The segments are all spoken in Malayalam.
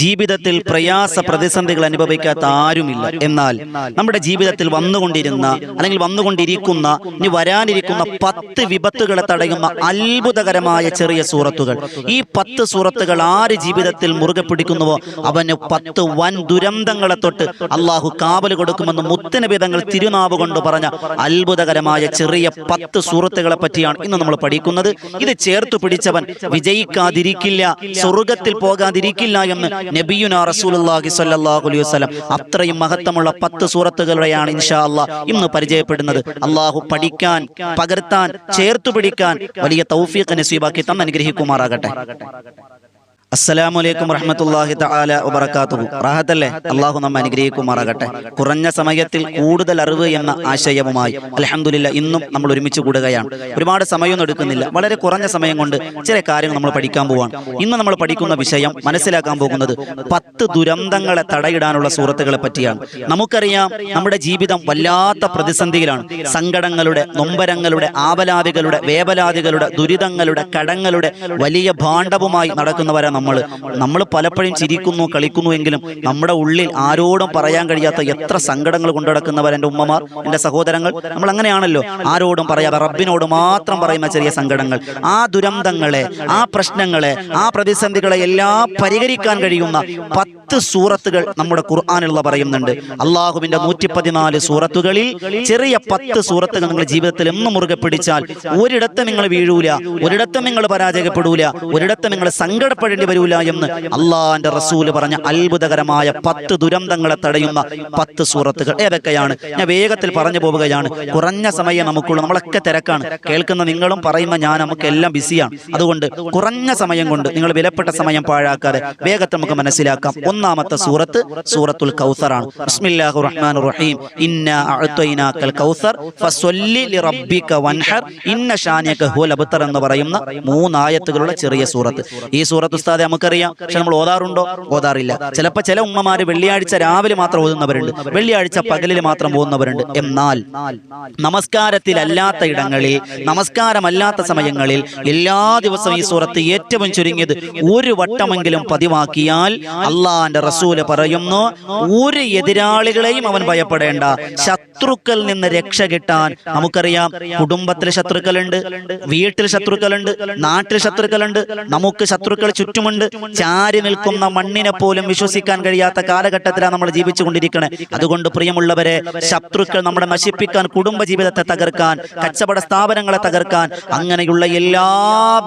ജീവിതത്തിൽ പ്രയാസ പ്രതിസന്ധികൾ അനുഭവിക്കാത്ത ആരുമില്ല. എന്നാൽ നമ്മുടെ ജീവിതത്തിൽ വന്നുകൊണ്ടിരുന്ന അല്ലെങ്കിൽ വന്നുകൊണ്ടിരിക്കുന്ന ഇനി വരാനിരിക്കുന്ന പത്ത് വിപത്തുകളെ തടയുന്ന അത്ഭുതകരമായ ചെറിയ സൂറത്തുകൾ. ഈ പത്ത് സൂറത്തുകൾ ആര് ജീവിതത്തിൽ മുറുകെ പിടിക്കുന്നുവോ? അവന് പത്ത് വൻ ദുരന്തങ്ങളെ തൊട്ട് അള്ളാഹു കാവൽ കൊടുക്കുമെന്ന് മുത്തനബിതങ്ങൾ തിരുനാവ് കൊണ്ട് പറഞ്ഞ അത്ഭുതകരമായ ചെറിയ പത്ത് സൂറത്തുകളെ പറ്റിയാണ് ഇന്ന് നമ്മൾ പഠിക്കുന്നത്. ഇത് ചേർത്തു പിടിച്ചവൻ വിജയിക്കാതിരിക്കില്ല സ്വർഗത്തിൽ പോകാതിരിക്കില്ല എന്ന് നബിയുന റസൂലുള്ളാഹി സ്വല്ലല്ലാഹു അലൈഹി വസല്ലം. അത്രയും മഹത്വമുള്ള പത്ത് സൂറത്തുകളുടെയാണ് ഇൻഷാ അല്ലാഹ് ഇന്ന് പരിചയപ്പെടുന്നത്. അള്ളാഹു പഠിക്കാൻ പകർത്താൻ ചേർത്തു പിടിക്കാൻ വലിയ തൗഫീഖ് നസീബാക്കി തന്ന് അനുഗ്രഹിക്കുമാറാകട്ടെ. അസ്സലാമു അലൈക്കും താല തആല വബറകാതുഹു. റാഹത്തല്ലേ? അള്ളാഹു നമ്മെ അനുഗ്രഹിക്കുമാറാകട്ടെ. കുറഞ്ഞ സമയത്തിൽ കൂടുതൽ അറിവ് എന്ന ആശയവുമായി അലഹമുല്ല ഇന്നും നമ്മൾ ഒരുമിച്ച് കൂടുകയാണ്. ഒരുപാട് സമയമൊന്നും എടുക്കുന്നില്ല. വളരെ കുറഞ്ഞ സമയം കൊണ്ട് ചില കാര്യങ്ങൾ നമ്മൾ പഠിക്കാൻ പോവാണ്. ഇന്ന് നമ്മൾ പഠിക്കുന്ന വിഷയം മനസ്സിലാക്കാൻ പോകുന്നത് പത്ത് ദുരന്തങ്ങളെ തടയിടാനുള്ള സൂറത്തുകളെ പറ്റിയാണ്. നമുക്കറിയാം നമ്മുടെ ജീവിതം വല്ലാത്ത പ്രതിസന്ധിയിലാണ്. സങ്കടങ്ങളുടെ നൊമ്പരങ്ങളുടെ ആവലാദികളുടെ വേവലാദികളുടെ ദുരിതങ്ങളുടെ കടങ്ങളുടെ വലിയ ഭാണ്ഡവുമായി നടക്കുന്നവരാ നമ്മൾ. നമ്മൾ പലപ്പോഴും ചിരിക്കുന്നു കളിക്കുന്നു എങ്കിലും നമ്മുടെ ഉള്ളിൽ ആരോടും പറയാൻ കഴിയാത്ത എത്ര സങ്കടങ്ങൾ കൊണ്ടു നടക്കുന്നവർ എന്റെ ഉമ്മമാർ എന്റെ സഹോദരങ്ങൾ. നമ്മൾ അങ്ങനെയാണല്ലോ. ആരോടും പറയാതെ റബ്ബിനോട് മാത്രം പറയുന്ന ചെറിയ സങ്കടങ്ങൾ. ആ ദുരന്തങ്ങളെ ആ പ്രശ്നങ്ങളെ ആ പ്രതിസന്ധികളെ എല്ലാം പരിഹരിക്കാൻ കഴിയുന്ന പത്ത് സൂറത്തുകൾ നമ്മുടെ ഖുർആാനുള്ള പറയുന്നുണ്ട്. അള്ളാഹുവിന്റെ നൂറ്റി പതിനാല് സൂറത്തുകളിൽ ചെറിയ പത്ത് സൂറത്തുകൾ നിങ്ങൾ ജീവിതത്തിൽ എന്നും മുറുകെ പിടിച്ചാൽ ഒരിടത്തും നിങ്ങൾ വീഴൂല ഒരിടത്തും നിങ്ങൾ പരാജയപ്പെടൂല ഒരിടത്തും നിങ്ങൾ സങ്കടപ്പെടേണ്ടി വരൂല എന്ന് അള്ളാഹിന്റെ റസൂൽ പറഞ്ഞ അത്ഭുതകരമായ പത്ത് ദുരന്തങ്ങളെ തടയുന്ന പത്ത് സൂറത്തുകൾ ഏതൊക്കെയാണ്? ഞാൻ വേഗത്തിൽ പറഞ്ഞു പോവുകയാണ്. കുറഞ്ഞ സമയം നമുക്കുള്ളൂ. നമ്മളൊക്കെ തിരക്കാണ്. കേൾക്കുന്ന നിങ്ങളും പറയുന്ന ഞാൻ നമുക്ക് എല്ലാം ബിസിയാണ്. അതുകൊണ്ട് കുറഞ്ഞ സമയം കൊണ്ട് നിങ്ങൾ വിലപ്പെട്ട സമയം പാഴാക്കാതെ വേഗത്തിൽ നമുക്ക് മനസ്സിലാക്കാം. ഒന്നാമത്തെ സൂറത്ത് സൂറത്തുൽ കൗസറാണ്. ബിസ്മില്ലാഹിർ റഹ്മാനിർ റഹീം. ഇന്നാ അഅ്തൈനാക്കൽ കൗസർ ഫസ്വല്ലി ലിറബ്ബിക വൻഹർ ഇന്ന ഷാനിയക ഹുവൽ അബ്തർ എന്ന് പറയുന്ന മൂന്നായത്തുകളുടെ ചെറിയ സൂറത്ത്. ഈ സൂറത്ത് ഉസ്താദെ നമുക്കറിയാം. പക്ഷെ നമ്മൾ ഓതാറുണ്ടോ? ഓതാറില്ല. ചിലപ്പോൾ ചില ഉമ്മമാര് വെള്ളിയാഴ്ച രാവിലെ മാത്രം ഓതുന്നവരുണ്ട്. വെള്ളിയാഴ്ച പകലിൽ മാത്രം പോകുന്നവരുണ്ട് എന്നാൽ നമസ്കാരത്തിലല്ലാത്ത ഇടങ്ങളിൽ നമസ്കാരമല്ലാത്ത സമയങ്ങളിൽ എല്ലാ ദിവസവും ഈ സൂറത്ത് ഏറ്റവും ചുരുങ്ങിയത് ഒരു വട്ടമെങ്കിലും പതിവാക്കിയാൽ അള്ളാന്റെ റസൂൽ പറയുന്നു ഒരു എതിരാളികളെയും അവൻ ഭയപ്പെടേണ്ട. ശത്രുക്കൾ നിന്ന് രക്ഷ കിട്ടാൻ നമുക്കറിയാം കുടുംബത്തിലെ ശത്രുക്കളുണ്ട് വീട്ടിൽ ശത്രുക്കളുണ്ട് നാട്ടിൽ ശത്രുക്കളുണ്ട് നമുക്ക് ശത്രുക്കൾ ചുറ്റുമുണ്ട്. ചാരി നിൽക്കുന്ന മണ്ണിനെ പോലും വിശ്വസിക്കാൻ കഴിയാത്ത കാലഘട്ടത്തിലാണ് നമ്മൾ ജീവിച്ചുകൊണ്ടിരിക്കണേ. അതുകൊണ്ട് പ്രിയമുള്ളവരെ ശത്രുക്കൾ നമ്മളെ നശിപ്പിക്കാൻ കുടുംബ ജീവിതത്തെ തകർക്കാൻ കച്ചവട സ്ഥാപനങ്ങളെ തകർക്കാൻ അങ്ങനെയുള്ള എല്ലാ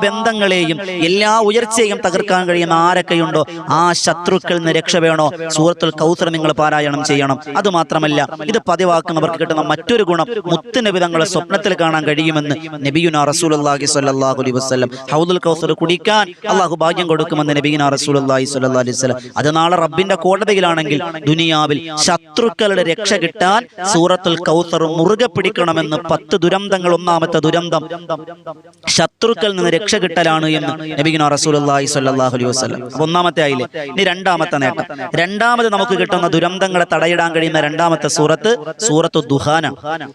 ബന്ധങ്ങളെയും എല്ലാ ഉയർച്ചയും തകർക്കാൻ കഴിയുന്ന ആരൊക്കെയുണ്ടോ ആ ശത്രുക്കളിൽ നിന്ന് രക്ഷ വേണോ? സൂറത്തുൽ കൗസർ നിങ്ങൾ പാരായണം ചെയ്യണം. അത് മാത്രമല്ല ഇത് പതിവാക്കുന്നവർക്ക് കിട്ടുന്ന മറ്റൊരു ഗുണം മുത്തുനബി തങ്ങളെ സ്വപ്നത്തിൽ കാണാൻ കഴിയുമെന്ന് നബിയുന റസൂലുള്ളാഹി സ്വല്ലല്ലാഹു അലൈഹി വസല്ലം. ഹൗദുൽ കൗസർ കുടിക്കാൻ അള്ളാഹു ഭാഗ്യം കൊടുക്കുമെന്ന് നബീന റസൂലുള്ളാഹി അള്ളാഹി അലൈഹി വസ്ലം അത് നാളെ റബ്ബിന്റെ കോടതിയിലാണെങ്കിൽ ദുനിയാവിൽ ശത്രുക്കളുടെ രക്ഷ കിട്ടാൻ സൂറത്തുൽ കൗസർ മുറുകെ പിടിക്കണമെന്ന് പത്ത് ദുരന്തങ്ങൾ ഒന്നാമത്തെ ദുരന്തം. ശത്രുക്കളിൽ നിന്ന് രക്ഷ കിട്ടലാണ് എന്ന് നബീന റസൂലുള്ളാഹി സ്വല്ലല്ലാഹു അലൈഹി വസ്ലം ഒന്നാമത്തെ ആയില്ലേ? ഇനി രണ്ടാമത്തെ നേട്ടം രണ്ടാമത് നമുക്ക് കിട്ടുന്ന ദുരന്തങ്ങളെ തടയിടാൻ കഴിയുന്ന രണ്ടാമത്തെ സൂറത്ത് സൂറത്തു ദുഹാന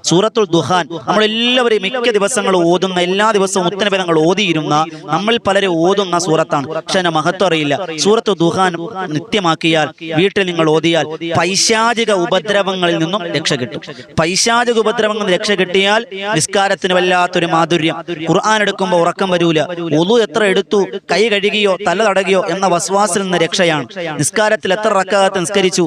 സൂറത്തുൽ ദുഹാൻ. നമ്മൾ എല്ലാവരും മിക്ക ദിവസങ്ങൾ ഓതുന്ന എല്ലാ ദിവസവും ഉത്തരവിധങ്ങൾ ഓതിയിരുന്ന നമ്മൾ പലരും ഓതുന്ന സൂറത്താണ്. പക്ഷെ അതിന്റെ മഹത്വം അറിയില്ല. സൂറത്ത് ദുഹാൻ നിത്യമാക്കിയാൽ വീട്ടിൽ നിങ്ങൾ ഓതിയാൽ പൈശാചിക ഉപദ്രവങ്ങളിൽ നിന്നും രക്ഷ കിട്ടും. പൈശാചിക ഉപദ്രവങ്ങളിൽ നിന്ന് രക്ഷ കിട്ടിയാൽ നിസ്കാരത്തിന് വല്ലാത്തൊരു മാധുര്യം. ഖുർആൻ എടുക്കുമ്പോൾ ഉറക്കം വരൂല. ഒതു എത്ര എടുത്തു? കൈ കഴുകിയോ തല തടകിയോ എന്ന വസ്വാസിൽ നിന്ന് രക്ഷയാണ്. നിസ്കാരത്തിൽ എത്ര റക്കാത്ത് നിസ്കരിച്ചു?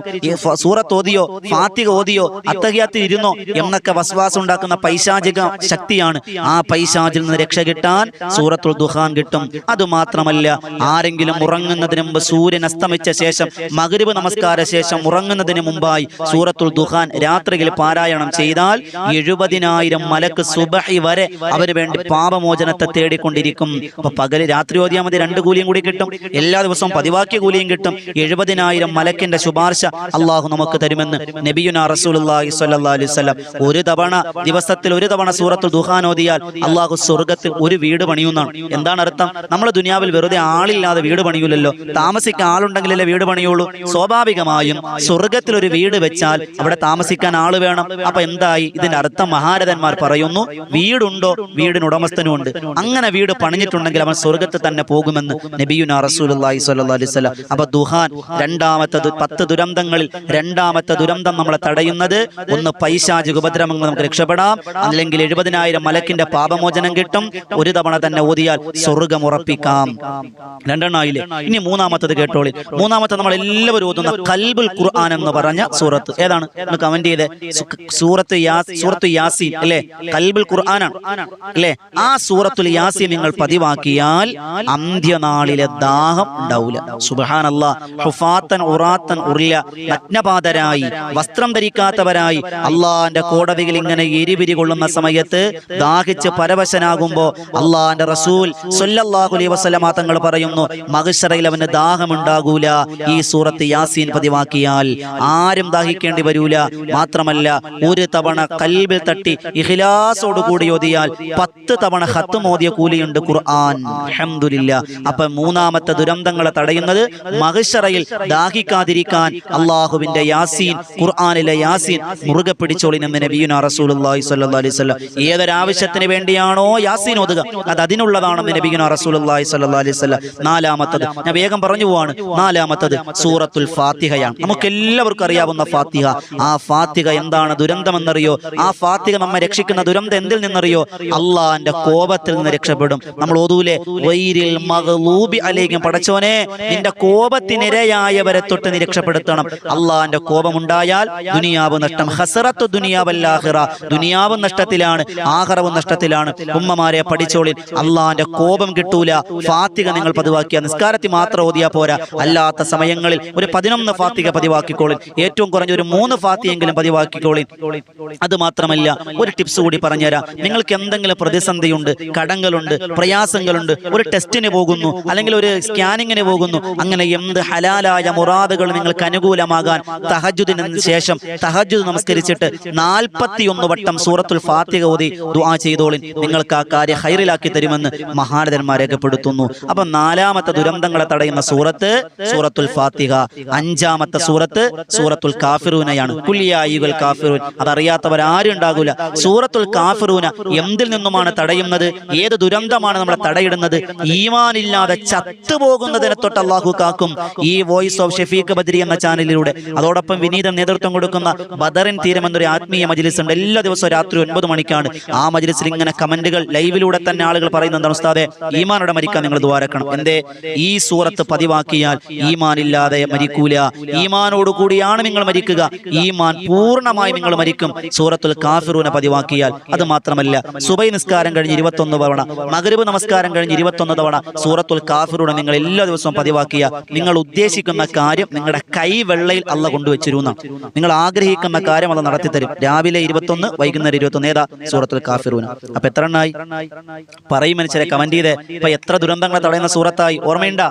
സൂറത്ത് ഓതിയോ ഫാത്തിക ഓതിയോ അത്തഹിയാത്തിൽ ഇരുന്നോ എന്നൊക്കെ വസ്വാസം ഉണ്ടാക്കുന്ന പൈശാചിക ശക്തിയാണ്. ആ പൈശാചിൽ നിന്ന് രക്ഷ കിട്ടാൻ സൂറത്തുൽ ദുഹാൻ കിട്ടും. അത് മാത്രമല്ല ആരെങ്കിലും ഉറങ്ങുന്നതിന് മുമ്പ് സൂര്യൻ അസ്തമിച്ച ശേഷം മകരുവ് നമസ്കാര ശേഷം ഉറങ്ങുന്നതിന് മുമ്പായി സൂറത്തുൽ ദുഹാൻ രാത്രിയിൽ പാരായണം ചെയ്താൽ എഴുപതിനായിരം മലക്ക് സുബഹി വരെ അവന് വേണ്ടി പാപമോചനത്തെ തേടിക്കൊണ്ടിരിക്കും. അപ്പൊ പകൽ രാത്രി ഓതിയാൽ മതി രണ്ട് കൂലിയും കൂടി കിട്ടും. എല്ലാ ദിവസവും പതിവാക്കിയ കൂലിയും കിട്ടും. എഴുപതിനായിരം മലക്കിന്റെ ശുപാർശ അള്ളാഹു നമുക്ക് തരുമെന്ന് നബിയുന അലൈഹി വസല്ലം ഒരു തവണ ദിവസത്തിൽ ഒരു തവണ സൂറത്ത് ദുഹാൻ ഓതിയാൽ അള്ളാഹു സ്വർഗത്തിൽ ഒരു വീട് പണിയുന്നതാണ്. എന്താണ് അർത്ഥം? നമ്മൾ ദുനിയാവിൽ വെറുതെ ആളില്ലാതെ വീട് പണിയൂലല്ലോ. താമസിക്കാൻ ആളുണ്ടെങ്കിലല്ലേ വീട് പണിയുള്ളൂ? സ്വാഭാവികമായും സ്വർഗത്തിൽ ഒരു വീട് വെച്ചാൽ അവിടെ താമസിക്കാൻ ആൾ വേണം. അപ്പൊ എന്തായി? ഇതിന്റെ അർത്ഥം മഹാരഥന്മാർ പറയുന്നു വീടുണ്ടോ? വീടിന് ഉടമസ്ഥനും ഉണ്ട്. അങ്ങനെ വീട് പണിഞ്ഞിട്ടുണ്ടെങ്കിൽ അവൻ സ്വർഗത്തിൽ തന്നെ പോകുമെന്ന് നബിയുന റസൂലുള്ളാഹി സ്വല്ലല്ലാഹു അലൈഹി വസല്ലം. അപ്പൊ ദുഹാൻ രണ്ടാമത്തെ പത്ത് ദുരന്തങ്ങളിൽ രണ്ടാമത്തെ ദുരന്തം നമ്മളെ തടയുന്നത്. ഒന്ന് പൈശാചിക ഉപദ്രവങ്ങൾ നമുക്ക് രക്ഷപ്പെടാം. അല്ലെങ്കിൽ എഴുപതിനായിരം മലക്കിന്റെ പാപമോചനം കിട്ടും. ഒരു തവണ തന്നെ ഓതിയാൽ സ്വർഗം ഉറപ്പിക്കാം. രണ്ടെണ്ണായില്ലേ? ഇനി മൂന്നാമത്തത് കേട്ടോളി. മൂന്നാമത്തെ നമ്മൾ എല്ലാവരും ഓതുന്ന കൽബുൽ ഖുർആൻ എന്ന് പറഞ്ഞ സൂറത്ത്. ഏതാണ്? കമന്റ് ചെയ്ത്. സൂറത്ത് സൂറത്ത് യാസി അല്ലേ? കൽബുൽ ഖുർആനാണ് അല്ലേ? ആ സൂറത്തുൽ യാസി നിങ്ങൾ പതിവാക്കിയാൽ അന്ത്യനാളിലെ ദാഹം ഉണ്ടാവില്ല സുബഹാനല്ല ഹുഫാത്തൻ ഉറാത്തൻ ഉറിയ നഗ്നപാതരായി വസ്ത്രം ധരിക്കാത്തവരായി അള്ളാന്റെ കോടതിയിൽ ഇങ്ങനെ എരിപിരി കൊള്ളുന്ന സമയത്ത് ദാഹിച്ച് പരവശനാകുമ്പോ അള്ളാന്റെ റസൂൽ സല്ലല്ലാഹു അലൈഹി വസല്ലമ തങ്ങൾ പറയുന്നു മഹിഷറയിൽ അവന് ദാഹമുണ്ടാകൂല. ഈ സൂറത്ത് യാസീൻ പതിവാക്കിയാൽ ആരും ദാഹിക്കേണ്ടി വരൂല. മാത്രമല്ല ഒരു തവണ കൽബിൽ തട്ടി ഇഹിലാസോട് കൂടി ഓതിയാൽ പത്ത് തവണ ഹത്ത് മോദിയ കൂലിയുണ്ട് ഖുർആൻ. അൽഹംദുലില്ല അപ്പൊ മൂന്നാമത്തെ ദുരന്തങ്ങളെ തടയുന്നത് മഹശറയിൽ ദാഹിക്കാതിരിക്കാൻ അള്ളാഹുവിന്റെ യാസീൻ ഖുർആാനിലെ യാസീൻ മുറുകെ പിടിച്ചോളി എന്ന് നബിയുന റസൂലി അലൈഹി വസല്ലം. ഏതൊരാവശ്യത്തിന് വേണ്ടിയാണോ യാസീൻ ഓതുക? അത് അതിനുള്ളതാണെന്ന് നബിയുന റസൂലുള്ളാഹി സ്വല്ലല്ലാഹി അലൈഹി വസല്ലം. നാലാമത്തത് ഞാൻ വേഗം പറഞ്ഞു പോവാണ്. നാലാമത്തത് സൂറത്തുൽ ഫാത്തിഹയാണ്. നമുക്ക് എല്ലാവർക്കും അറിയാവുന്ന ഫാത്തിഹ. ആ ഫാത്തിഹ എന്താണ് ദുരന്തമെന്നറിയോ? ആ ഫാത്തിഹ നമ്മെ രക്ഷിക്കുന്ന ദുരന്തം എന്തിൽ നിന്നറിയോ? അള്ളാന്റെ കോപത്തിൽ നിന്ന് രക്ഷപ്പെടും. നമ്മൾ ഓതൂലെ? വൈരിൽ മകളൂബി അലൈക്കും പടച്ചോനെ നിന്റെ കോപത്തിനിരയായവരെ തൊട്ട് നീ രക്ഷപ്പെടുത്തണം അള്ളാന്റെ കോപമുണ്ടായാൽ ദുനിയാവ് നഷ്ടം. ഹസറത്ത് ദുനിയാവല്ലാഹിറ ദുനിയാവ് നഷ്ടത്തിലാണ് ആഹറവും നഷ്ടത്തിലാണ്. ഉമ്മമാരെ പഠിച്ചോളിൽ അള്ളാന്റെ കോപം കിട്ടൂല. ഫാത്തിക നിങ്ങൾ പതിവാക്കിയ നിസ്കാരത്തിൽ മാത്രം ഓതിയാ പോരാ. അല്ലാത്ത സമയങ്ങളിൽ ഒരു പതിനൊന്ന് ഫാത്തിക പതിവാക്കിക്കോളിൻ. ഏറ്റവും കുറഞ്ഞ ഒരു മൂന്ന് ഫാത്തിയെങ്കിലും പതിവാക്കിക്കോളിൻ. അത് മാത്രമല്ല ഒരു ടിപ്സ് കൂടി പറഞ്ഞുതരാം. നിങ്ങൾക്ക് എന്തെങ്കിലും പ്രതിസന്ധിയുണ്ട് കടങ്ങളുണ്ട് പ്രയാസങ്ങളുണ്ട് ഒരു ടെസ്റ്റിന് പോകുന്നു അല്ലെങ്കിൽ ഒരു സ്കാനിങ്ങിന് പോകുന്നു അങ്ങനെ എന്ത് ഹലാലായ മുറാദുകൾ നിങ്ങൾക്ക് അനുകൂലമാകാൻ തഹജുദിന് ശേഷം തഹജുദ് നമസ്കരിച്ചിട്ട് നാൽപ്പത്തിയൊന്ന് വട്ടം സൂറത്തുൽ ഫാത്തിഹ ഓതി ദുആ ചെയ്തോളിൻ. നിങ്ങൾക്ക് ആ കാര്യം ഹൈറിലാക്കി തരുമെന്ന് മഹാരഥന്മാർ രേഖപ്പെടുത്തുന്നു. അപ്പൊ നാലാമത്തെ ദുരന്തങ്ങളെ തടയുന്ന സൂറത്ത് സൂറത്തുൽ ഫാത്തിഹ. അഞ്ചാമത്തെ സൂറത്ത് സൂറത്തുൽ കാഫിറൂനയാണ്. കുല്യായികൾ കാഫിറൂൻ. അതറിയാത്തവരാരും ഉണ്ടാകൂല. സൂറത്തുൽ കാഫിറൂന എന്തിൽ നിന്നുമാണ് തടയുന്നത്? ഏത് ദുരന്തമാണ് നമ്മളെ തടയിടുന്നത്? ഈമാനില്ലാതെ ചത്തുപോകുന്നതിനെ തൊട്ട് അള്ളാഹു കാക്കും. ഈ വോയിസ് ഓഫ് ഷെഫീഖ് ബദരി എന്ന ചാനലിലൂടെ അതോടൊപ്പം വിനീതം നേതൃത്വം കൊടുക്കുന്ന ബദറിൻ തീരം എന്നൊരു ആത്മീയ മജ്ലിസ് ഉണ്ട് എല്ലാ ദിവസവും രാത്രി ഒൻപത് മണിക്കാണ്. ആ മജ്ലിസിൽ ഇങ്ങനെ കമന്റുകൾ ലൈവിലൂടെ തന്നെ ആളുകൾ പറയുന്ന എന്താണ് ഉസ്താദെ ഈമാനോടെ മരിക്കാൻ നിങ്ങൾ ദ്വാരക്കണം എന്തേ? ഈ സൂറത്ത് പതിവാക്കിയാൽ ഈമാനില്ലാതെ മരിക്കൂല. ഈമാനോട് കൂടിയാണ് നിങ്ങൾ മരിക്കുക. ഈമാൻ പൂർണമായി നിങ്ങൾ മരിക്കും. സൂറത്തുൽ കാഫിറൂനെ പതിവാക്കിയാൽ. അത് മാത്രമല്ല സുബൈ നിസ്കാരം കഴിഞ്ഞ് ഇരുപത്തൊന്ന് തവണ മകരവ് നമസ്കാരം കഴിഞ്ഞ് ഇരുപത്തൊന്ന് തവണ സൂറത്തുൽ കാഫിറൂനെ നിങ്ങൾ എല്ലാ ദിവസവും പതിവാക്കിയ നിങ്ങൾ ഉദ്ദേശിക്കുന്ന കാര്യം നിങ്ങളുടെ കൈവെള്ളയിൽ അല്ല കൊണ്ടുവച്ചിരുന്ന. നിങ്ങൾ ആഗ്രഹിക്കുന്ന കാര്യം അല്ല നടത്തി തരും രാവിലെ ഇരുപത്തൊന്ന് വൈകുന്നേരം ഇരുപത്തൊന്ന്. ഏതാ? സൂറത്തുൽ കാഫിറൂന അപ്പൊ എത്ര എണ്ണായി? പറയും മനുഷ്യരെ കമന്റ് ചെയ്തേ. ഇപ്പൊ എത്ര ദുരന്തങ്ങളെ തടയുന്ന സൂറത്തായി. ഓർമ്മയുണ്ട?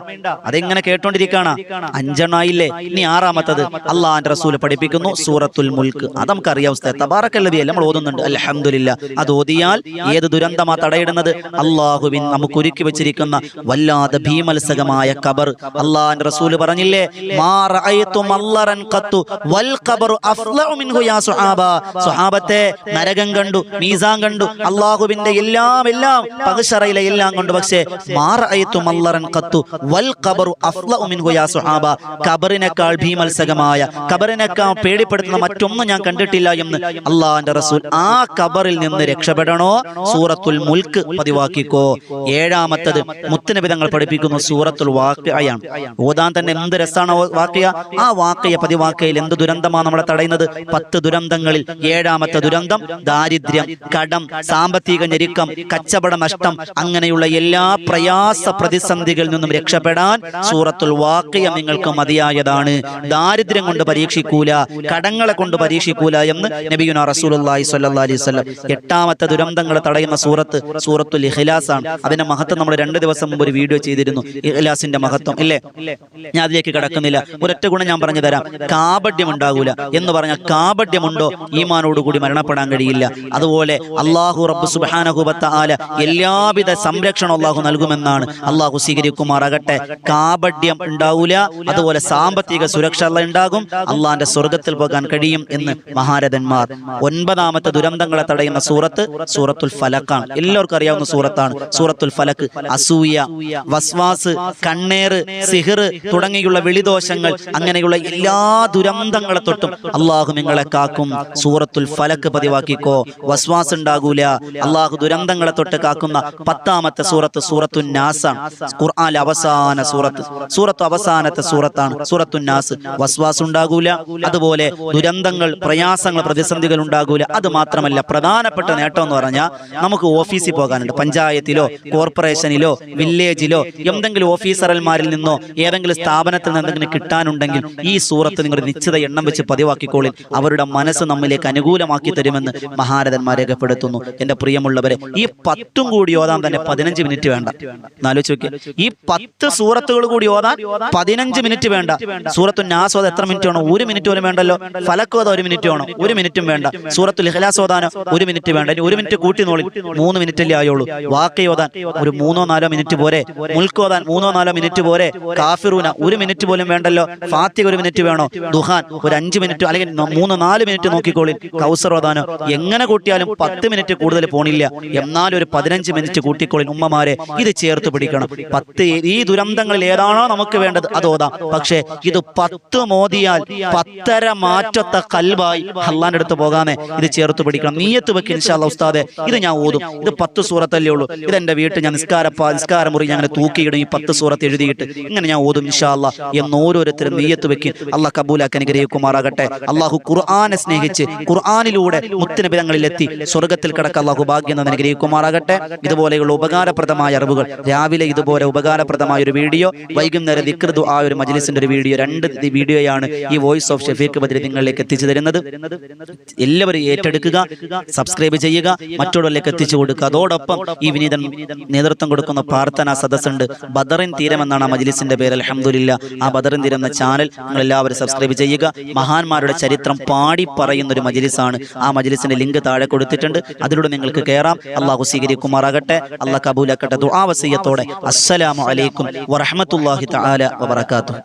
അതെങ്ങനെ കേട്ടോണ്ടിരിക്കാണ്? അഞ്ചെണ്ണായില്ലേ? ഇനി ആറാമത്തത് അള്ളാന്റെ റസൂൽ പഠിപ്പിക്കുന്നു സൂറത്തുൽ മുൽക്ക്. അത് നമുക്കറിയാം ഉസ്താദ് തബാറക്കല്ലതി നമ്മൾ ഓതുന്നുണ്ട്. അലഹമില്ല അത് ഓതിയാൽ ഏത് ദുരന്തമാ തടയിടുന്നത്? അള്ളാഹുവിൻ നമുക്ക് ഒരുക്കി വെച്ചിരിക്കുന്ന വല്ലാതെ ഭീമത്സകമായ കബർ അള്ളാന്റെ റസൂൽ പറഞ്ഞില്ലേ? സുഹാബത്തെ നരകം കണ്ടു മീസാൻ കണ്ടു അള്ളാഹുവിന്റെ എല്ലാം എല്ലാം പകശറയിലെ എല്ലാം കണ്ടു. പക്ഷേ സുഹാബ. ഖബറിനേക്കാൾ ഭീമത്സകമായ ഖബറിനേക്കാൾ പേടിപ്പെടുത്തുന്ന മറ്റൊന്നും ഞാൻ കണ്ടിട്ടില്ല എന്ന് അള്ളാഹിന്റെ റസൂൽ ആ ഖബറിൽ നിന്ന് രക്ഷപ്പെടണോ? സൂറത്തുൽ മുൽക്ക് പതിവാക്കിക്കോ. ഏഴാമത്തത് മുത്തനബി തങ്ങൾ പഠിപ്പിക്കുന്നു സൂറത്തുൽ വാക്കിയാണ് ഓതാൻ തന്നെ എന്ത് രസമാണ് വാക്കിയ ആ വാക്കിയ പതിവാക്കയിൽ എന്ത് ദുരന്തമാണ് നമ്മളെ തടയുന്നത്? പത്ത് ദുരന്തങ്ങളിൽ ഏഴാമത്തെ ദുരന്തം ദാരിദ്ര്യം കടം സാമ്പത്തിക ഞെരുക്കം കച്ചവട നഷ്ടം അങ്ങനെയുള്ള എല്ലാ പ്രയാസ പ്രതിസന്ധികളിൽ നിന്നും രക്ഷപ്പെടാൻ സൂറത്തുൽ വാക്കിയ നിങ്ങൾക്ക് മതിയായതാണ്. ദാരിദ്ര്യം കൊണ്ട് പരീക്ഷിക്കൂല കടങ്ങളെ കൊണ്ട് പരീക്ഷിക്കൂല എന്ന് നബിയുന റസൂലുള്ളാഹി സ്വല്ലല്ലാഹി അലൈഹി എട്ടാമത്തെ ദുരന്തങ്ങളെ തടയുന്ന സൂറത്ത് സൂറത്തുൽ ഇഖ്ലാസ് ആണ്. അതിന്റെ മഹത്വം നമ്മൾ രണ്ട് ദിവസം മുമ്പ് ഒരു വീഡിയോ ചെയ്തിരുന്നു. ഇഖ്ലാസിന്റെ മഹത്വം ഇല്ലേ? ഞാൻ അതിലേക്ക് കടക്കുന്നില്ല. ഒരൊറ്റ ഗുണം ഞാൻ പറഞ്ഞു തരാം കാപഡ്യം ഉണ്ടാകൂല. എന്ന് പറഞ്ഞാൽ കാപഡ്യമുണ്ടോ ഈമാനോടുകൂടി മരണപ്പെടാൻ കഴിയില്ല. അതുപോലെ അള്ളാഹു റബ്ബ് സുബാനഹുബത്ത ആല എല്ലാവിധ സംരക്ഷണം അള്ളാഹു നൽകുമെന്നാണ്. അള്ളാഹു സ്വീകരിക്കുമാറാകട്ടെ. കാപഡ്യം ഉണ്ടാവൂല. അതുപോലെ സാമ്പത്തിക സുരക്ഷ ഉണ്ടാകും. അള്ളാന്റെ സ്വർഗത്തിൽ പോകാൻ കഴിയും എന്ന് മഹാരഥന്മാർ. ഒൻപതാമത്തെ ദുരന്തങ്ങളെ തടയുന്ന സൂറത്ത് സൂറത്തുൽ ഫലക്കാണ് എല്ലാവർക്കും അറിയാവുന്ന സൂറത്താണ്. സൂറത്തുൽ ഫലക്ക് അസൂയ വസ്വാസ് കണ്ണേറ് സിഹിർ തുടങ്ങിയ തുടങ്ങിയുള്ള വെളിദോഷങ്ങൾ അങ്ങനെയുള്ള എല്ലാ ദുരന്തങ്ങളെ തൊട്ടും അള്ളാഹു നിങ്ങളെ കാക്കും. സൂറത്തുൽ ഫലക്ക് പതിവാക്കിക്കോ. വസ്വാസ് ഉണ്ടാകൂല. അള്ളാഹു ദുരന്തങ്ങളെ തൊട്ട് കാക്കുന്ന പത്താമത്തെ സൂറത്ത് സൂറത്തു നാസാണ് ഖുർആാനിലെ അവസാന സൂറത്ത്. സൂറത്ത് അവസാനത്തെ സൂറത്താണ് സൂറത്തു നാസ്. വസ്വാസ് ഉണ്ടാകൂല. അതുപോലെ ദുരന്തങ്ങൾ പ്രയാസങ്ങൾ പ്രതിസന്ധികൾ ഉണ്ടാകൂല. അത് മാത്രമല്ല പ്രധാനപ്പെട്ട നേട്ടം എന്ന് പറഞ്ഞാൽ നമുക്ക് ഓഫീസിൽ പോകാനുണ്ട്. പഞ്ചായത്തിലോ കോർപ്പറേഷനിലോ വില്ലേജിലോ എന്തെങ്കിലും ഓഫീസർമാരിൽ നിന്നോ ഏതെങ്കിലും സ്ഥാപനത്തിൽ നിന്ന് എന്തെങ്കിലും കിട്ടാനുണ്ടെങ്കിൽ ഈ സൂറത്ത് നിങ്ങൾ നിശ്ചിത എണ്ണം വെച്ച് പതിവാക്കിക്കോളിൽ അവരുടെ മനസ്സ് നമ്മിലേക്ക് അനുകൂലമാക്കി തരുമെന്ന് മഹാരഥന്മാർ രേഖപ്പെടുത്തുന്നു. എന്റെ പ്രിയമുള്ളവരെ ഈ പത്തും കൂടി ഓതാൻ തന്നെ പതിനഞ്ച് മിനിറ്റ് വേണ്ട. എന്നാലോചിച്ച് നോക്കി ഈ പത്ത് സൂറത്തുകൾ കൂടി ഓതാൻ പതിനഞ്ച് മിനിറ്റ് വേണ്ട. സൂറത്തു നാസോദ എത്ര മിനിറ്റ് വേണം? ഒരു മിനിറ്റ് പോലും വേണ്ടല്ലോ. ഫലക്കോത ഒരു മിനിറ്റ് വേണം. ഒരു മിനിറ്റും വേണ്ട. സൂറത്തു ഓതാനോ ഒരു മിനിറ്റ് വേണ്ട. ഇനി ഒരു മിനിറ്റ് കൂട്ടി നോളി. മൂന്ന് മിനിറ്റ് അല്ലേ ആയുള്ളൂ വാക്കയോദാൻ ഒരു മൂന്നോ നാലോ മിനിറ്റ് പോരെ. മുൽക്ക് ഓതാൻ മൂന്നോ നാലോ മിനിറ്റ് പോരെ. കാഫിറൂന ഒരു മിനിറ്റ് പോലും വേണ്ടല്ലോ. ഫാത്തിക ഒരു മിനിറ്റ് വേണോ? ദുഹാൻ ഒരു അഞ്ച് മിനിറ്റ് അല്ലെങ്കിൽ മൂന്ന് നാല് മിനിറ്റ് നോക്കിക്കോളി. കൗസർ ഓതാനോ എങ്ങനെ കൂട്ടിയാലും പത്ത് മിനിറ്റ് കൂടുതൽ പോണില്ല. എന്നാലും ഒരു പതിനഞ്ച് മിനിറ്റ് കൂട്ടിക്കോളി ഉമ്മമാരെ. ഇത് ചേർത്ത് പിടിക്കണം. പത്ത് ഈ ദുരന്തങ്ങളിൽ ഏതാണോ നമുക്ക് വേണ്ടത് അത് ഓതാം. പക്ഷേ ഇത് പത്ത് മോദിയാൽ പത്തര മാറ്റത്തെ കൽബായി അള്ളാന്റെ അടുത്ത് പോകാമേ. ഇത് ചേർത്ത് പിടിക്കണം. നീയത്ത് വെക്ക് ഇൻഷാല്ല ഉസ്താദെ. ഇത് ഞാൻ ഓതും. ഇത് പത്ത് സൂറത്തല്ലേ ഉള്ളൂ. ഇത് എന്റെ വീട്ടിൽ ഞാൻ നിസ്കാര നിസ്കാരമുറി ഞാൻ അങ്ങനെ തൂക്കിയിടും. ഈ പത്ത് സൂറത്ത് എഴുതിയിട്ട് ഇങ്ങനെ ഞാൻ ഓതും ഇൻഷാല്ല എന്ന് ഓരോരുത്തരും നീയത്ത് വെക്കും. അള്ളാഹ് കബൂലാക്കി അനുഗ്രഹിക്കുമാറാകട്ടെ. അള്ളാഹു ഖുർആാനെ സ്നേഹിച്ച് ഖുർആനിലൂടെ മുത്തിനബിതങ്ങളിലെത്തി സ്വർഗത്തിൽ കിടക്ക അള്ളാഹു ഭാഗ്യം എന്ന് അനുഗ്രഹിക്കുമാറാകട്ടെ. ഇതുപോലെയുള്ള ഉപകാരപ്രദമായ അറിവുകൾ. രാവിലെ ഇതുപോലെ ഉപകാരപ്രദമായ ഒരു വീഡിയോ വൈകുന്നേരം ദിക്ർദു ആ ഒരു മജ്ലിസിന്റെ ഒരു വീഡിയോ രണ്ട് വീഡിയോയാണ് ഈ വോയിസ് ഓഫ് ഷെഫീഖ് ബദ്രി നിങ്ങളിലേക്ക് എത്തിച്ചു തരുന്നത്. എല്ലാവരും ഏറ്റെടുക്കുക സബ്സ്ക്രൈബ് ചെയ്യുക മറ്റുള്ളവരിലേക്ക് എത്തിച്ചു കൊടുക്കുക. അതോടൊപ്പം ഈ വിനീതൻ നേതൃത്വം കൊടുക്കുന്ന പ്രാർത്ഥന സദസ്സുണ്ട്. ബദറിൻ തീരമെന്നാണ് ആ മജ്ലിസിന്റെ പേര്. അലഹമുല്ല ആ ബദറിൻ തീരം എന്ന ചാനൽ നിങ്ങൾ എല്ലാവരും സബ്സ്ക്രൈബ് ചെയ്യുക. മഹാന്മാരുടെ ചരിത്രം പാടി പറയുന്ന ഒരു മജ്ലിസാണ്. ആ മജ്ലിസിന്റെ ലിങ്ക് താഴെ കൊടുത്തിട്ടുണ്ട്. അതിലൂടെ നിങ്ങൾക്ക് കയറാം അള്ളാഹു സ്വീകരിക്കുമാറാകട്ടെ. അള്ളാഹ് കബൂലാക്കട്ടെ ദുആ വസീയത്തോടെ. അസ്സലാമു അലൈക്കും വറഹ്മത്തുള്ളാഹി തആല വബറകാതുഹു.